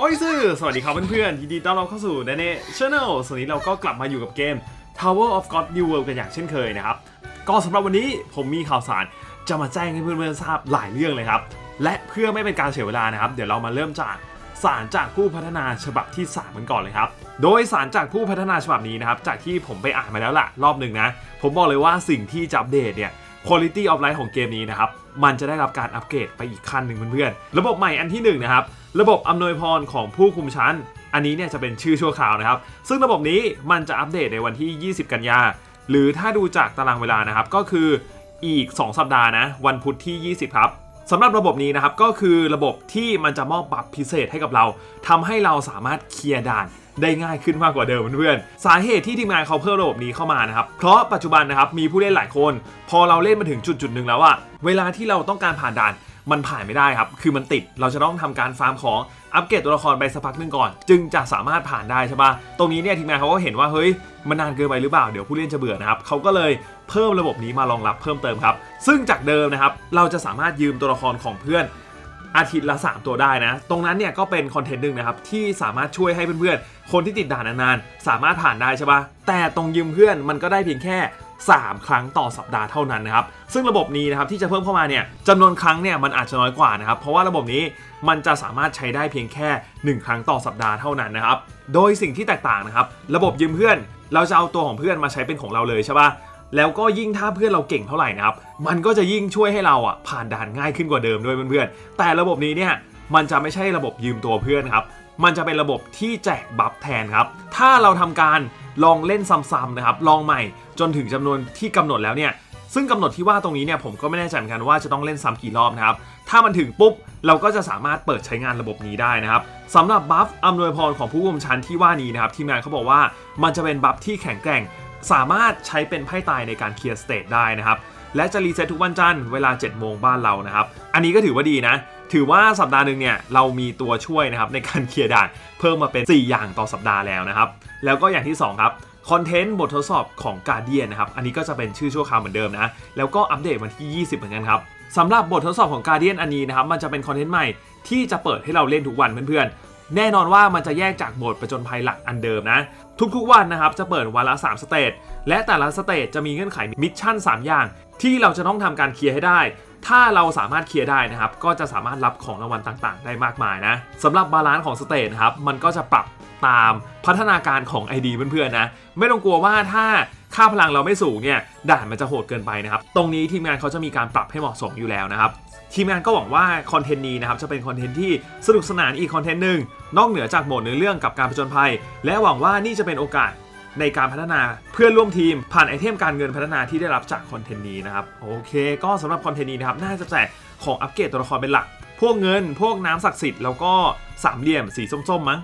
โอ้ยซื่อสวัสดีครับเพื่อนๆยินดีต้อนรับเข้าสู่ n นเน่ช n แนลส่วนนี้เราก็กลับมาอยู่กับเกม Tower of God New World กันอย่างเช่นเคยนะครับ ก็สำหรับวันนี้ผมมีข่าวสารจะมาแจ้งให้เพื่อนๆทราบหลายเรื่องเลยครับ และเพื่อไม่เป็นการเสียเวลานะครับ เดี๋ยวเรามาเริ่มจากสารจากผู้พัฒนาฉบับที่ 3 กันก่อนเลยครับ โดยสารจากผู้พัฒนาฉบับนี้นะครับจากที่ผมไปอ่านมาแล้วล่ะรอบหนึ่งนะ ผมบอกเลยว่าสิ่งที่จะอัปเดตเนี่ย Quality of Life ของเกมนี้นะครับ มันจะได้รับการอัปเกรดไปอีกขั้นหนึ่งเพื่อนๆ ระบบใหม่อันที่หนึ่งนะครับ ระบบอำนวยพรของผู้คุมชั้น อันนี้เนี่ยจะเป็นชื่อชั่วคราวนะครับ ซึ่งระบบนี้มันจะอัปเดตในวันที่ 20 กันยา หรือถ้าดูจากตารางเวลานะครับ ก็คืออีก 2 สัปดาห์นะ วันพุธที่ 20 ครับสำหรับระบบนี้นะครับก็คือระบบที่มันจะมอบบัฟพิเศษให้กับเราทำให้เราสามารถเคลียร์ด่าน ได้ง่ายขึ้นมากกว่าเดิมเพื่อนๆสาเหตุที่ทีมงานเขาเพิ่มระบบนี้เข้ามานะครับเพราะปัจจุบันนะครับมีผู้เล่นหลายคน พอเราเล่นมาถึงจุดจุดหนึ่งแล้วอะเวลาที่เราต้องการผ่านด่านมันผ่านไม่ได้ครับ คือมันติด เราจะต้องทำการฟาร์มของ อัปเกรดตัวละครไปสักพักหนึ่งก่อน จึงจะสามารถผ่านได้ใช่ปะตรงนี้เนี่ยทีมงานเขาก็เห็นว่า เฮ้ย มันนานเกินไปหรือเปล่า เดี๋ยวผู้เล่นจะเบื่อนะครับ เขาก็เลยเพิ่มระบบนี้มารองรับเพิ่มเติมครับ ซึ่งจากเดิมนะครับ เราจะสามารถยืมตัวละครของเพื่อน อาทิตย์ละ 3 ตัวได้นะ ตรงนั้นเนี่ยก็เป็นคอนเทนต์หนึ่งนะครับ ที่สามารถช่วยให้เพื่อนๆ คนที่ติดด่านนานๆ สามารถผ่านได้ใช่ปะแต่ตรงยืมเพื่อนมันก็ได้เพียงแค่ 3 ครั้งต่อสัปดาห์เท่านั้นนะครับ ซึ่งระบบนี้นะครับที่จะเพิ่มเข้ามาเนี่ยจำนวนครั้งเนี่ยมันอาจจะน้อยกว่านะครับ เพราะว่าระบบนี้มันจะสามารถใช้ได้เพียงแค่ 1 ครั้งต่อสัปดาห์เท่านั้นนะครับ โดยสิ่งที่แตกต่างนะครับ ระบบยืมเพื่อน เราจะเอาตัวของเพื่อนมาใช้เป็นของเราเลยใช่ปะ แล้วก็ยิ่งถ้าเพื่อนเราเก่งเท่าไหร่นะครับ มันก็จะยิ่งช่วยให้เราอะผ่านด่านง่ายขึ้นกว่าเดิมด้วยเพื่อนๆ แต่ระบบนี้เนี่ยมันจะไม่ใช่ระบบยืมตัวเพื่อนครับ มันจะเป็นระบบที่แจกบัฟแทนครับ ถ้าเราทำการลองเล่นซ้ำๆนะครับ ลองใหม่จนถึงจำนวนที่กำหนดแล้วเนี่ย ซึ่งกำหนดที่ว่าตรงนี้เนี่ยผมก็ไม่แน่ใจเหมือนกันว่าจะต้องเล่นซ้ำกี่รอบนะครับ ถ้ามันถึงปุ๊บเราก็จะสามารถเปิดใช้งานระบบนี้ได้นะครับสำหรับบัฟอำนวยพรของผู้คุมชั้นที่ว่านี้นะครับทีมงานเขาบอกว่ามันจะเป็นบัฟที่แข็งแกร่ง สามารถใช้เป็นไพ่ตายในการเคลียร์สเตทได้นะครับ และจะรีเซ็ตทุกวันจันทร์เวลา 7 โมงบ้านเรานะครับ อันนี้ก็ถือว่าดีนะ ถือว่าสัปดาห์หนึ่งเนี่ยเรามีตัวช่วยนะครับในการเคลียร์ด่านเพิ่มมาเป็น 4 อย่างต่อสัปดาห์แล้วนะครับ แล้วก็อย่างที่ 2 ครับคอนเทนต์บททดสอบของ Guardian นะครับ อันนี้ก็จะเป็นชื่อชั่วคราวเหมือนเดิมนะ แล้วก็อัปเดตวันที่ 20 เหมือนกันครับสำหรับบททดสอบของ Guardian อันนี้นะครับ มันจะเป็นคอนเทนต์ใหม่ที่จะเปิดให้เราเล่นทุกวันเพื่อนๆ แน่นอนว่ามันจะแยกจากโหมดประจนภัยหลักอันเดิมนะ ทุกๆวันนะครับจะเปิดวันละ 3 สเตจและแต่ละสเตจจะมีเงื่อนไขมิชชั่น 3 อย่าง ที่เราจะต้องทำการเคลียร์ให้ได้ ถ้าเราสามารถเคลียร์ได้นะครับ ก็จะสามารถรับของรางวัลต่างๆ ได้มากมายนะสำหรับบาลานซ์ของสเตจนะครับมันก็จะปรับตามพัฒนาการของ ID เพื่อนๆนะไม่ต้องกลัวว่าถ้า ค่าพลังเราไม่สูงเนี่ยด่านมันจะโหดเกินไปนะครับตรงนี้ทีมงานเขาจะมีการปรับให้เหมาะสมอยู่แล้วนะครับทีมงานก็หวังว่าคอนเทนต์นี้นะครับจะเป็นคอนเทนต์ที่สนุกสนานอีกคอนเทนต์หนึ่งนอกเหนือจากโหมดเนื้อเรื่องกับการผจญภัย และหวังว่านี่จะเป็นโอกาสในการพัฒนาเพื่อนร่วมทีมผ่านไอเทมการเงินพัฒนาที่ได้รับจากคอนเทนต์นี้นะครับโอเค ก็สำหรับคอนเทนต์นี้นะครับน่าจะแจกของอัปเกรดตัวละครเป็นหลัก พวกเงิน พวกน้ำศักดิ์สิทธิ์แล้วก็สามเหลี่ยมสีส้มๆมั้ง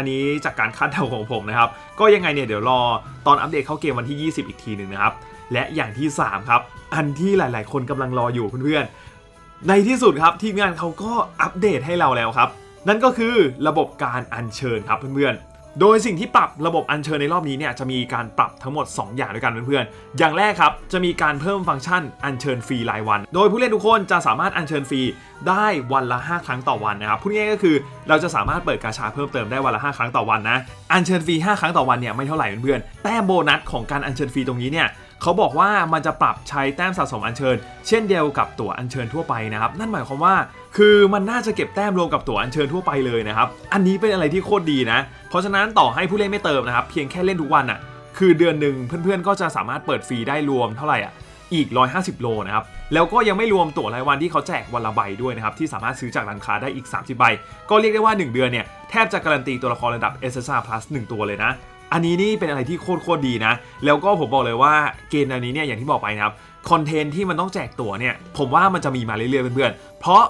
อันนี้จากการคาดเดาของผมนะครับ ก็ยังไงเนี่ยเดี๋ยวรอตอนอัปเดตเข้าเกมวันที่ 20 อีกทีหนึ่งนะครับ และอย่างที่ 3 ครับ อันที่หลาย ๆ คนกำลังรออยู่เพื่อนๆ ในที่สุดครับทีมงานเขาก็อัปเดตให้เราแล้วครับ นั่นก็คือระบบการอัญเชิญครับเพื่อนๆ โดยสิ่งที่ปรับระบบอัญเชิญในรอบนี้เนี่ยจะมีการปรับทั้งหมด 2 อย่างด้วยกันเพื่อนๆ อย่างแรกครับจะมีการเพิ่มฟังก์ชันอัญเชิญฟรีรายวัน โดยผู้เล่นทุกคนจะสามารถอัญเชิญฟรีได้วันละ 5 ครั้งต่อวันนะครับพูดง่ายก็คือเราจะสามารถเปิดกาชาเพิ่มเติมได้วันละ 5 ครั้งต่อวันนะ อัญเชิญฟรี 5 ครั้งต่อวันเนี่ยไม่เท่าไหร่เพื่อนๆ แต้มโบนัสของการอัญเชิญฟรีตรงนี้เนี่ย เขาบอกว่ามันจะปรับใช้แต้มสะสมอัญเชิญ เช่นเดียวกับตั๋วอัญเชิญทั่วไปนะครับ นั่นหมายความว่า คือมันน่าจะเก็บแต้มรวมกับตั๋วอัญเชิญทั่วไปเลยนะครับ อันนี้เป็นอะไรที่โคตรดีนะ เพราะฉะนั้นต่อให้ผู้เล่นไม่เติมนะครับ เพียงแค่เล่นทุกวันอะ คือเดือนหนึ่งเพื่อนๆ ก็จะสามารถเปิดฟรีได้รวมเท่าไหร่อะอีก 150 โลนะครับ แล้วก็ยังไม่รวมตั๋วรายวันที่เขาแจกวันละใบด้วยนะครับ ที่สามารถซื้อจากร้านค้าได้อีก 30 ใบ ก็เรียกได้ว่า 1 เดือนเนี่ย แทบจะการันตีตัวละครระดับ SSR Plus 1 ตัวเลยนะ อันนี้นี่เป็นอะไรที่โคตรโคตรดีนะ แล้วก็ผมบอกเลยว่าเกมอันนี้เนี่ยอย่างที่บอกไปนะครับคอนเทนต์ที่มันต้องแจกตั๋วเนี่ยผมว่ามันจะมีมาเรื่อยๆเพื่อนๆเพราะ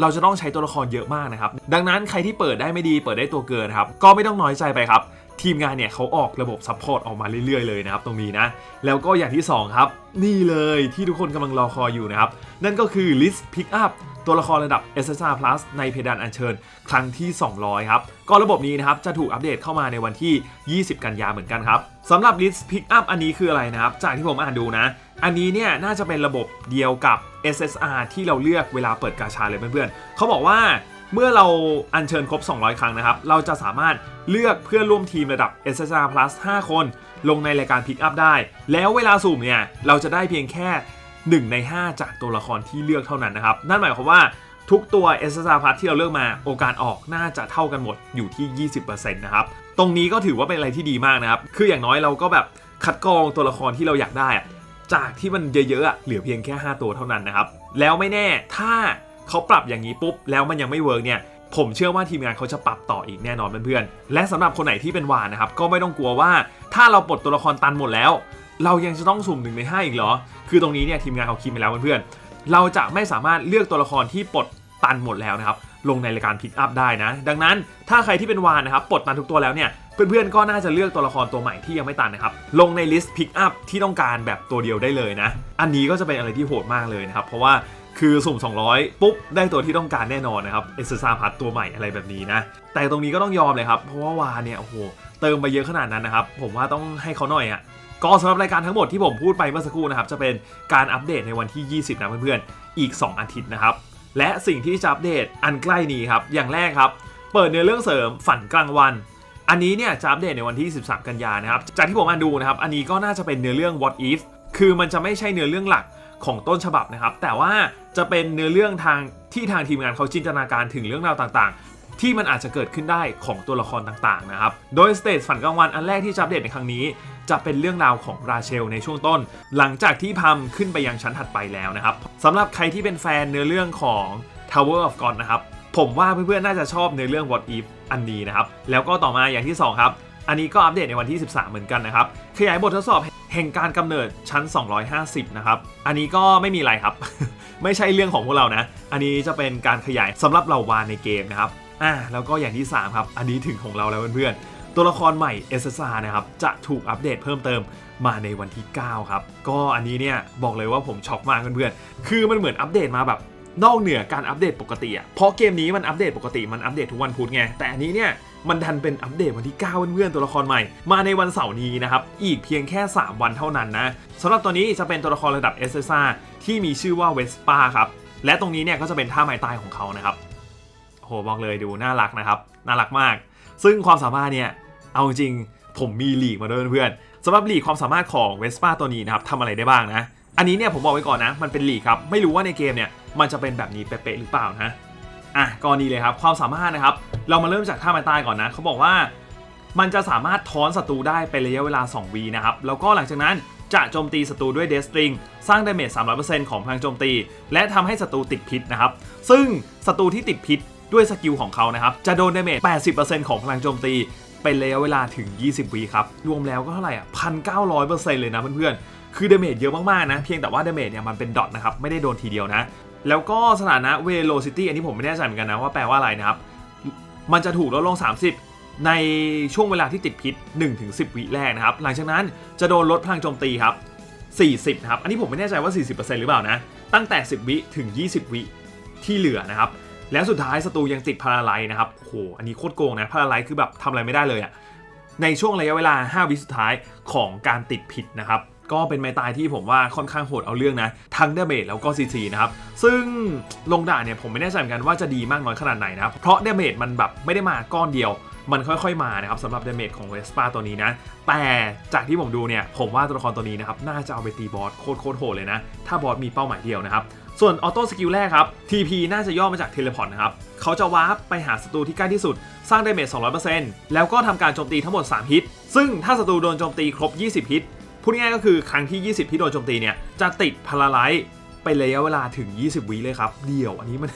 เราจะต้องใช้ตัวละครเยอะมากนะครับ ดังนั้นใครที่เปิดได้ไม่ดีเปิดได้ตัวเกินครับ ก็ไม่ต้องน้อยใจไปครับ ทีมงานเนี่ยเขาออกระบบซัพพอร์ตออกมาเรื่อยๆเลยนะครับตรงนี้นะ แล้วก็อย่างที่สองครับ นี่เลยที่ทุกคนกำลังรอคอยอยู่นะครับ นั่นก็คือ List Pick Up ตัวละครระดับ SSR Plus ในเพดานอัญเชิญ ครั้งที่ 200 ครับ ก็ระบบนี้นะครับ จะถูกอัปเดตเข้ามาในวันที่ 20 กันยาเหมือนกันครับสำหรับ List Pick Up อันนี้คืออะไรนะครับ จากที่ผมอ่านดูนะ อันนี้เนี่ยน่าจะเป็นระบบเดียวกับ SSR ที่เราเลือกเวลาเปิดกาชาเลยเพื่อนๆเขาบอกว่า เมื่อเราอัญเชิญครบ 200 ครั้งนะครับ เราจะสามารถเลือกเพื่อนร่วมทีมระดับ SSR Plus 5 คน ลงในรายการ Pick Up ได้ แล้วเวลาสุ่มเนี่ย เราจะได้เพียงแค่ 1 ใน 5 จากตัวละครที่เลือกเท่านั้นนะครับ นั่นหมายความว่าทุกตัว SSR Plus ที่เราเลือกมาโอกาสออกน่าจะเท่ากันหมดอยู่ที่ 20%นะครับ ตรงนี้ก็ถือว่าเป็นอะไรที่ดีมากนะครับ คืออย่างน้อยเราก็แบบคัดกรองตัวละครที่เราอยากได้ จากที่มันเยอะๆเหลือเพียงแค่ 5 ตัวเท่านั้นนะครับ แล้วไม่แน่ถ้า เขาปรับอย่างนี้ปุ๊บแล้วมันยังไม่เวิร์กเนี่ยผมเชื่อว่าทีมงานเขาจะปรับต่ออีกแน่นอนเพื่อนๆ และสำหรับคนไหนที่เป็นวานนะครับ ก็ไม่ต้องกลัวว่าถ้าเราปลดตัวละครตันหมดแล้ว เรายังจะต้องสุ่มหนึ่งในห้าอีกเหรอ คือตรงนี้เนี่ยทีมงานเขาคิดมาแล้วเพื่อนๆ เราจะไม่สามารถเลือกตัวละครที่ปลดตันหมดแล้วนะครับ ลงในรายการพิกอัพได้นะ ดังนั้นถ้าใครที่เป็นวานนะครับปลดตันทุกตัวแล้วเนี่ยเพื่อนๆ ก็น่าจะเลือกตัวละครตัวใหม่ที่ยังไม่ตันนะครับ ลงในลิสต์พิกอัพที่ต้องการแบบตัวเดียวได้เลยนะ อันนี้ก็จะเป็นอะไรที่โหดมากเลยนะครับ เพราะว่า คือสุ่ม 200 ปุ๊บ ได้ตัวที่ต้องการแน่นอนนะครับเอสซาพัทตัวใหม่อะไรแบบนี้นะ แต่ตรงนี้ก็ต้องยอมเลยครับ เพราะว่าวานเนี่ยโอ้โหเติมไปเยอะขนาดนั้นนะครับ ผมว่าต้องให้เขาหน่อยอะก็สำหรับรายการทั้งหมดที่ผมพูดไปเมื่อสักครู่นะครับ จะเป็นการอัปเดตในวันที่ 20 นะเพื่อนๆ อีก 2 อาทิตย์นะครับ และสิ่งที่จะอัปเดตอันใกล้นี้ครับ อย่างแรกครับ เปิดเนื้อเรื่องเสริมฝันกลางวัน อันนี้เนี่ยจะอัปเดตในวันที่ 13 กันยานะครับ จากที่ผมอ่านดูนะครับ อันนี้ก็น่าจะเป็นเนื้อเรื่อง what if คือมันจะไม่ใช่เนื้อเรื่องหลักของต้นฉบับนะครับ แต่ว่า จะเป็นเนื้อเรื่องทางที่ทางทีมงานเขาจินตนาการถึงเรื่องราวต่างๆ ที่มันอาจจะเกิดขึ้นได้ของตัวละครต่างๆนะครับ โดยสเตจฝันกลางวันอันแรกที่จะอัปเดตในครั้งนี้ จะเป็นเรื่องราวของราเชลในช่วงต้น หลังจากที่พัมขึ้นไปยังชั้นถัดไปแล้วนะครับสำหรับใครที่เป็นแฟนเนื้อเรื่องของ Tower of God นะครับผมว่าเพื่อนๆน่าจะชอบเนื้อเรื่อง What If อันนี้นะครับแล้วก็ต่อมาอย่างที่ 2 ครับ อันนี้ก็อัปเดตในวันที่ 13 เหมือนกันนะครับ ขยายบททดสอบแห่งการกำเนิดชั้น 250 นะครับ อันนี้ก็ไม่มีอะไรครับ ไม่ใช่เรื่องของพวกเรานะ อันนี้จะเป็นการขยายสำหรับเราวานในเกมนะครับ อ่า แล้วก็อย่างที่ 3 ครับ อันนี้ถึงของเราแล้วเพื่อนๆ ตัวละครใหม่ SSR นะครับ จะถูกอัปเดตเพิ่มเติมมาในวันที่ 9 ครับ ก็อันนี้เนี่ยบอกเลยว่าผมช็อกมากเพื่อนๆ คือมันเหมือนอัปเดตมาแบบนอกเหนือการอัปเดตปกติอะ เพราะเกมนี้มันอัปเดตปกติมันอัปเดตทุกวันพุธไง แต่อันนี้เนี่ย มันดันเป็นอัปเดตวันที่ 9 เพื่อนๆตัวละครใหม่ มาในวันเสาร์นี้นะครับ อีกเพียงแค่ 3 วันเท่านั้นนะสำหรับตัวนี้จะเป็นตัวละครระดับ SSR ที่มีชื่อว่าเวสป้าครับ และตรงนี้เนี่ยก็จะเป็นท่าไม้ตายของเขานะครับโหบอกเลยดูน่ารักนะครับ น่ารักมาก ซึ่งความสามารถเนี่ยเอาจริงผมมีหลีกมาด้วยเพื่อนสำหรับหลีกความสามารถของเวสป้าตัวนี้นะครับทำอะไรได้บ้างนะอันนี้เนี่ยผมบอกไว้ก่อนนะ มันเป็นหลีกครับ ไม่รู้ว่าในเกมเนี่ยมันจะเป็นแบบนี้เป๊ะๆหรือเปล่านะ อะกรณีเลยครับ ความสามารถนะครับ เรามาเริ่มจากท่าไม้ตายก่อนนะเขาบอกว่า มันจะสามารถท้อนศัตรูได้เป็นระยะเวลา2วีนะครับ แล้วก็หลังจากนั้นจะโจมตีศัตรูด้วยเดสตริงสร้างดาเมจ300%ของพลังโจมตี และทำให้ศัตรูติดพิษนะครับ ซึ่งศัตรูที่ติดพิษด้วยสกิลของเขานะครับ จะโดนดาเมจ80%ของพลังโจมตี เป็นระยะเวลาถึง 20วีครับ รวมแล้วก็เท่าไหร่อะ1,900%เลยนะเพื่อนๆ คือดาเมจเยอะมากๆนะ เพียงแต่ว่าดาเมจเนี่ยมันเป็นดอทนะครับ ไม่ได้โดนทีเดียวนะ แล้วก็สถานะ velocity อันนี้ผมไม่แน่ใจเหมือนกันนะว่าแปลว่าอะไรนะครับ มันจะถูกลดลง 30 ในช่วงเวลาที่ติดพิษ 1-10 วิแรกนะครับ หลังจากนั้นจะโดนลดพลังโจมตีครับ 40นะครับ อันนี้ผมไม่แน่ใจว่า 40%หรือเปล่านะ ตั้งแต่ 10 วิถึง 20 วิที่เหลือนะครับ แล้วสุดท้ายศัตรูยังติดพาราไลนะครับ โอ้โห อันนี้โคตรโกงนะ พาราไลคือแบบทำอะไรไม่ได้เลยอะในช่วงระยะเวลา 5 วิสุดท้ายของการติดพิษนะครับ ก็เป็นไม้ตายที่ผมว่าค่อนข้างโหดเอาเรื่องนะ ทั้งเดเมจแล้วก็ซีซีนะครับ ซึ่งลงด่าเนี่ยผมไม่แน่ใจเหมือนกันว่าจะดีมากน้อยขนาดไหนนะครับเพราะเดเมจมันแบบไม่ได้มาก้อนเดียวมันค่อยๆมานะครับสำหรับเดเมจของเวสปาตัวนี้นะ แต่จากที่ผมดูเนี่ย ผมว่าตัวละครตัวนี้นะครับ น่าจะเอาไปตีบอสโคตรโคตรโหดเลยนะ ถ้าบอสมีเป้าหมายเดียวนะครับ ส่วนออโต้สกิลแรกครับ TP น่าจะย่อมาจากเทเลพอร์ตนะครับ เขาจะวาร์ปไปหาศัตรูที่ใกล้ที่สุด สร้างเดเมจ200%แล้วก็ทำการโจมตีทั้งหมด 3 ฮิต ซึ่งถ้าศัตรูโดนโจมตีครบ 20 ฮิต พูดง่ายก็คือครั้งที่ 20 ที่โดนโจมตีเนี่ยจะติดพาราไลท์ไประยะเวลาถึง 20 วิเลยครับ เดี่ยวอันนี้มัน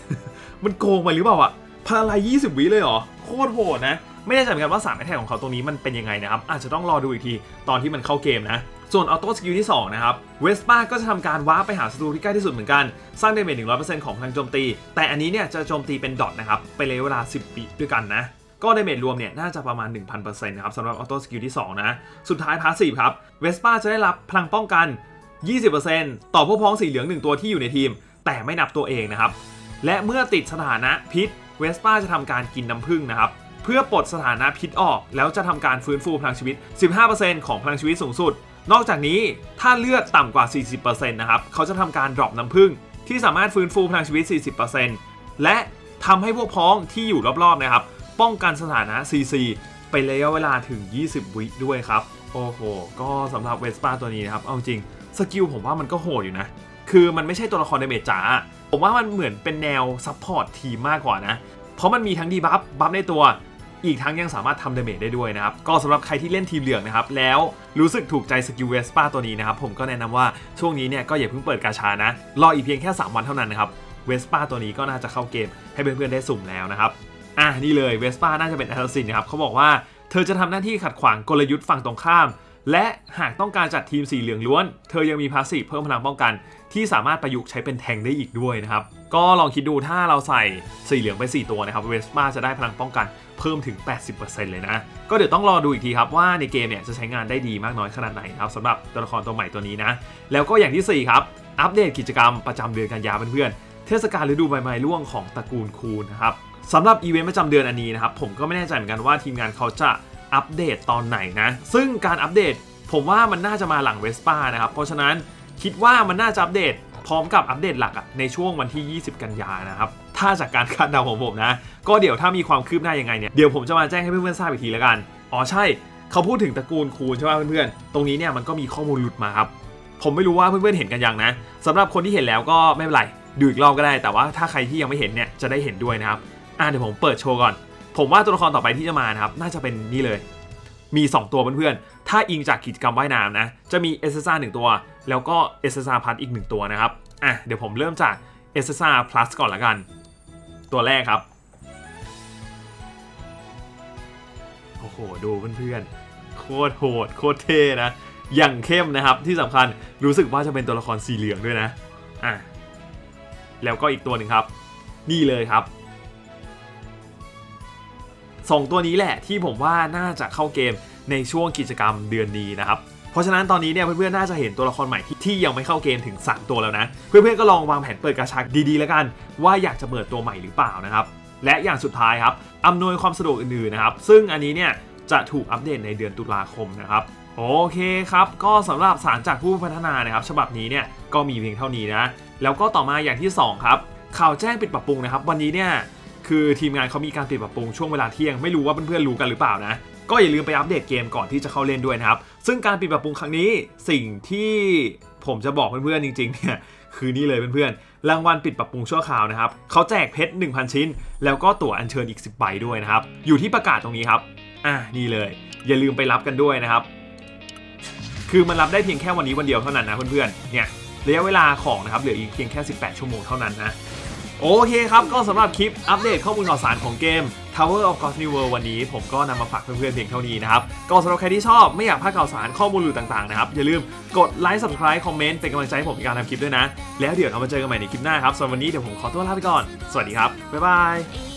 มันโกงไปหรือเปล่าอะพาราไลท์20 วิเลยเหรอ โคตรโหดนะ ไม่แน่ใจเหมือนกันว่า3แอทแทกของเขาตรงนี้มันเป็นยังไงนะครับ อาจจะต้องรอดูอีกทีตอนที่มันเข้าเกมนะส่วนออโต้สกิลที่ 2 นะครับเวสป้าก็จะทำการว้าไปหาศัตรูที่ใกล้ที่สุดเหมือนกัน สร้างดเมจ100%ของพลังโจมตี แต่อันนี้เนี่ยจะโจมตีเป็นดอทนะครับ ไปเลยเวลา 10ปีด้วยกันนะ ก็ดาเมจรวมเนี่ยน่าจะประมาณ 1,000%นะครับสำหรับออโต้สกิลที่ 2 นะ สุดท้ายพาสซีฟครับเวสป้าจะได้รับพลังป้องกัน 20%ต่อพวกพ้องสีเหลือง 1 ตัวที่อยู่ในทีม แต่ไม่นับตัวเองนะครับ และเมื่อติดสถานะพิษเวสป้าจะทำการกินน้ำผึ้งนะครับเพื่อปลดสถานะพิษออก แล้วจะทำการฟื้นฟูพลังชีวิต 15%ของพลังชีวิตสูงสุด นอกจากนี้ถ้าเลือดต่ำกว่า 40%นะครับเขาจะทำการดรอปน้ำผึ้งที่สามารถฟื้นฟูพลังชีวิต 40%และทำให้พวกพ้องที่อยู่รอบๆนะครับ ป้องกันสถานะ CC เป็นระยะเวลาถึง 20 วิด้วยครับ โอ้โห ก็สำหรับเวสป้าตัวนี้นะครับ เอาจริง สกิลผมว่ามันก็โหดอยู่นะ คือมันไม่ใช่ตัวละครในเมจจ๋าผมว่ามันเหมือนเป็นแนวซัพพอร์ตทีมมากกว่านะ เพราะมันมีทั้งดีบัฟบัฟในตัว อีกทั้งยังสามารถทำดาเมจได้ด้วยนะครับ ก็สำหรับใครที่เล่นทีมเหลืองนะครับ แล้วรู้สึกถูกใจสกิลเวสป้าตัวนี้นะครับ ผมก็แนะนำว่าช่วงนี้เนี่ยก็อย่าเพิ่งเปิดกาชานะ รออีกเพียงแค่ 3 วันเท่านั้นนะครับ เวสป้าตัวนี้ก็น่าจะเข้าเกมให้เพื่อนๆได้สุ่มแล้วนะครับ อะนี่เลยเวสป้าน่าจะเป็นแอสซินนะครับเขาบอกว่าเธอจะทำหน้าที่ขัดขวางกลยุทธ์ฝั่งตรงข้าม และหากต้องการจัดทีมสีเหลืองล้วน เธอยังมีพาสซีฟเพิ่มพลังป้องกัน ที่สามารถประยุกต์ใช้เป็นแทงได้อีกด้วยนะครับ ก็ลองคิดดูถ้าเราใส่สีเหลืองไป 4 ตัวนะครับเวสป้าจะได้พลังป้องกันเพิ่มถึง 80%เลยนะ ก็เดี๋ยวต้องรอดูอีกทีครับว่าในเกมเนี่ยจะใช้งานได้ดีมากน้อยขนาดไหนนะครับสำหรับตัวละครตัวใหม่ตัวนี้นะ แล้วก็อย่างที่ 4 ครับ อัปเดตกิจกรรมประจำเดือนกันยาเพื่อนๆเทศกาลฤดูใบไม้ร่วงของตระกูลคูนนะครับ สำหรับอีเวนต์ประจำเดือนอันนี้นะครับผมก็ไม่แน่ใจเหมือนกันว่าทีมงานเขาจะอัปเดตตอนไหนนะ ซึ่งการอัปเดตผมว่ามันน่าจะมาหลังเวสป้านะครับ เพราะฉะนั้นคิดว่ามันน่าจะอัปเดตพร้อมกับอัปเดตหลักในช่วงวันที่ 20 กันยานะครับ ถ้าจากการคาดเดาของผมนะ ก็เดี๋ยวถ้ามีความคืบหน้ายังไงเนี่ย เดี๋ยวผมจะมาแจ้งให้เพื่อนๆทราบอีกทีแล้วกัน อ๋อใช่ เขาพูดถึงตระกูลคูณใช่ไหมเพื่อนๆ ตรงนี้เนี่ยมันก็มีข้อมูลหลุดมาครับ ผมไม่รู้ว่าเพื่อนๆเห็นกันยังนะสำหรับคนที่เห็นแล้วก็ไม่เป็นไร ดูอีกรอบก็ได้ แต่ว่าถ้าใครที่ยังไม่เห็นเนี่ยจะได้เห็นด้วยนะครับ อะเดี๋ยวผมเปิดโชว์ก่อน ผมว่าตัวละครต่อไปที่จะมานะครับ น่าจะเป็นนี่เลย มี 2 ตัวเพื่อนๆ ถ้าอิงจากกิจกรรมว่ายน้ำนะ จะมีเอสซ่าหนึ่งตัว แล้วก็เอสซ่าพัทอีกหนึ่งตัวนะครับ อะเดี๋ยวผมเริ่มจากเอสซ่าพลัสก่อนละกัน ตัวแรกครับ โอ้โห ดูเพื่อนๆ โคตรโหด โคตรเท่นะ อย่างเข้มนะครับ ที่สำคัญรู้สึกว่าจะเป็นตัวละครสีเหลืองด้วยนะ อะ แล้วก็อีกตัวหนึ่งครับ นี่เลยครับ สองตัวนี้แหละที่ผมว่าน่าจะเข้าเกมในช่วงกิจกรรมเดือนนี้นะครับเพราะฉะนั้นตอนนี้เนี่ยเพื่อนๆ น่าจะเห็นตัวละครใหม่ที่ทยังไม่เข้าเกมถึง 3 ตัวแล้วนะ เพื่อนๆ ก็ลองวางแผนเปิดกาชากดีๆ แล้วกัน ว่าอยากจะเปิดตัวใหม่หรือเปล่านะครับ และอย่างสุดท้ายครับอำนวยความสะดวกอื่นๆ นะครับ ซึ่งอันนี้เนี่ยจะถูกอัปเดตในเดือนตุลาคมนะครับ โอเคครับ ก็สำหรับสารจากผู้พัฒนานะครับ ฉบับนี้เนี่ยก็มีเพียงเท่านี้นะ แล้วก็ต่อมาอย่างที่สองครับข่าวแจ้งปิดปรับปรุงนะครับ วันนี้เนี่ย คือทีมงานเขามีการปิดปรับปรุงช่วงเวลาเที่ยงไม่รู้ว่าเพื่อนๆรู้กันหรือเปล่านะก็อย่าลืมไปอัปเดตเกมก่อนที่จะเข้าเล่นด้วยนะครับ ซึ่งการปิดปรับปรุงครั้งนี้สิ่งที่ผมจะบอกเพื่อนๆจริงๆเนี่ยคือนี่เลยเพื่อนๆรางวัลปิดปรับปรุงชั่วคราวนะครับเขาแจกเพชร 1,000 ชิ้น แล้วก็ตั๋วอัญเชิญอีก 10ใบด้วยนะครับ อยู่ที่ประกาศตรงนี้ครับ อะนี่เลย อย่าลืมไปรับกันด้วยนะครับ คือมันรับได้เพียงแค่วันนี้วันเดียวเท่านั้นนะเพื่อนๆเนี่ยระยะเวลาของนะครับเหลืออีกเพียงแค่ 18 ชั่วโมงเท่านั้นนะ โอเคครับ ก็สำหรับคลิปอัปเดตข้อมูลข่าวสารของเกม Tower of God New World วันนี้ผมก็นำมาฝากเพื่อนๆเพียงเท่านี้นะครับ ก็สำหรับใครที่ชอบไม่อยากพลาดข่าวสารข้อมูลหรือต่างๆนะครับ อย่าลืมกดไลค์ subscribe คอมเมนต์เป็นกำลังใจให้ผมในการทำคลิปด้วยนะ แล้วเดี๋ยวเรามาเจอกันใหม่ในคลิปหน้าครับสำหรับวันนี้เดี๋ยวผมขอตัวลาไปก่อน สวัสดีครับบ๊ายบาย